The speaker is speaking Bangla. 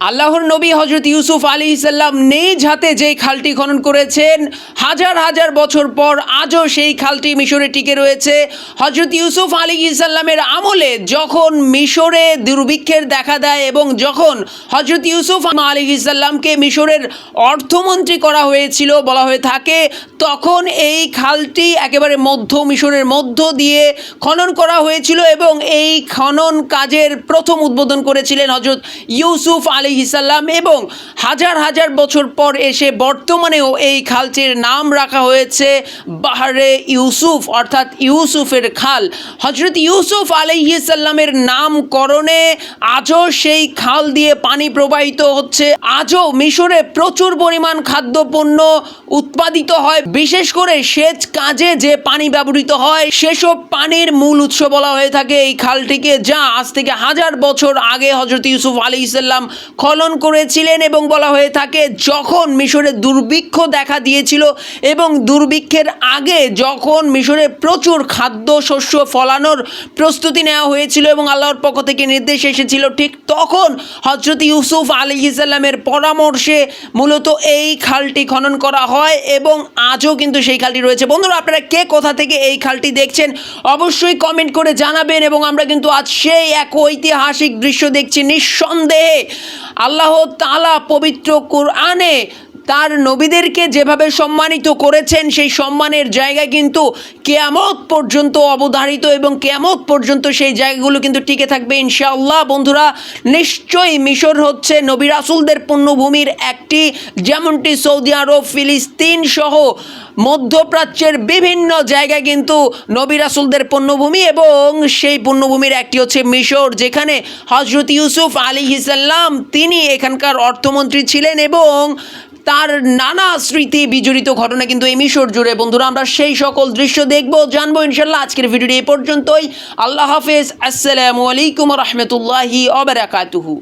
আল্লাহর নবী হজরত ইউসুফ আলী ইসাল্লাম নিজ হাতে যেই খালটি খনন করেছেন, হাজার হাজার বছর পর আজও সেই খালটি মিশরে টিকে রয়েছে। হজরত ইউসুফ আলী ইসাল্লামের আমলে যখন মিশরে দুর্ভিক্ষের দেখা দেয় এবং যখন হজরত ইউসুফ আলী ইসাল্লামকে মিশরের অর্থমন্ত্রী করা হয়েছিল বলা হয়ে থাকে, তখন এই খালটি একেবারে মধ্য মিশরের মধ্য দিয়ে খনন করা হয়েছিল এবং এই খনন কাজের প্রথম উদ্বোধন করেছিলেন হজরত ইউসুফ আলী ইসাল্লাম এবং হাজার হাজার বছর পর এসে বর্তমানেও এই খালটির নাম রাখা হয়েছে বাহারে ইউসুফ, অর্থাৎ ইউসুফের খাল। হজরত ইউসুফ আলাইসাল্লামের নামকরণে আজও সেই খাল দিয়ে পানি প্রবাহিত হচ্ছে। আজও মিশরে প্রচুর পরিমাণ খাদ্যপণ্য উৎপাদিত হয়। বিশেষ করে সেচ কাজে যে পানি ব্যবহৃত হয়, সেসব পানির মূল উৎস বলা হয়ে থাকে এই খালটিকে, যা আজ থেকে হাজার বছর আগে হজরত ইউসুফ আলী ইসাল্লাম খনন করেছিলেন এবং বলা হয়ে থাকে, যখন মিশরে দুর্ভিক্ষ দেখা দিয়েছিল এবং দুর্ভিক্ষের আগে যখন মিশরে প্রচুর খাদ্য, শস্য ফলানোর প্রস্তুতি নেওয়া হয়েছিল এবং আল্লাহর পক্ষ থেকে নির্দেশ এসেছিল, ঠিক তখন হজরত ইউসুফ আলী ইসাল্লামের পরামর্শে মূলত এই খালটি খনন করা হয় এবং আজও কিন্তু সেই খালটি রয়েছে। বন্ধুরা, আপনারা কে কোথা থেকে এই খালটি দেখছেন, অবশ্যই কমেন্ট করে জানাবেন এবং আমরা কিন্তু আজ সেই এক ঐতিহাসিক দৃশ্য দেখছি। নিঃসন্দেহে আল্লাহ তালা পবিত্র কোরআনে তার নবীদেরকে যেভাবে সম্মানিত করেছেন, সেই সম্মানের জায়গা কিন্তু কেয়ামত পর্যন্ত অবধারিত এবং কেয়ামত পর্যন্ত সেই জায়গাগুলো কিন্তু টিকে থাকবে ইনশাআল্লাহ। বন্ধুরা, নিশ্চয়ই মিশর হচ্ছে নবী রাসুলদের পুণ্যভূমির একটি, যেমনটি সৌদি আরব, ফিলিস্তিন সহ মধ্যপ্রাচ্যের বিভিন্ন জায়গায় কিন্তু নবী রাসুলদের পণ্যভূমি এবং সেই পণ্যভূমির একটি হচ্ছে মিশর, যেখানে হজরত ইউসুফ আলী হিসাল্লাম তিনি এখানকার অর্থমন্ত্রী ছিলেন এবং তার নানা স্মৃতি বিজড়িত ঘটনা কিন্তু এই মিশর জুড়ে। বন্ধুরা, আমরা সেই সকল দৃশ্য দেখব, জানব ইনশাল্লাহ। আজকের ভিডিওটি এ পর্যন্তই। আল্লাহ হাফেজ। আসসালামু আলাইকুম রহমতুল্লাহি অবরাকাতুহু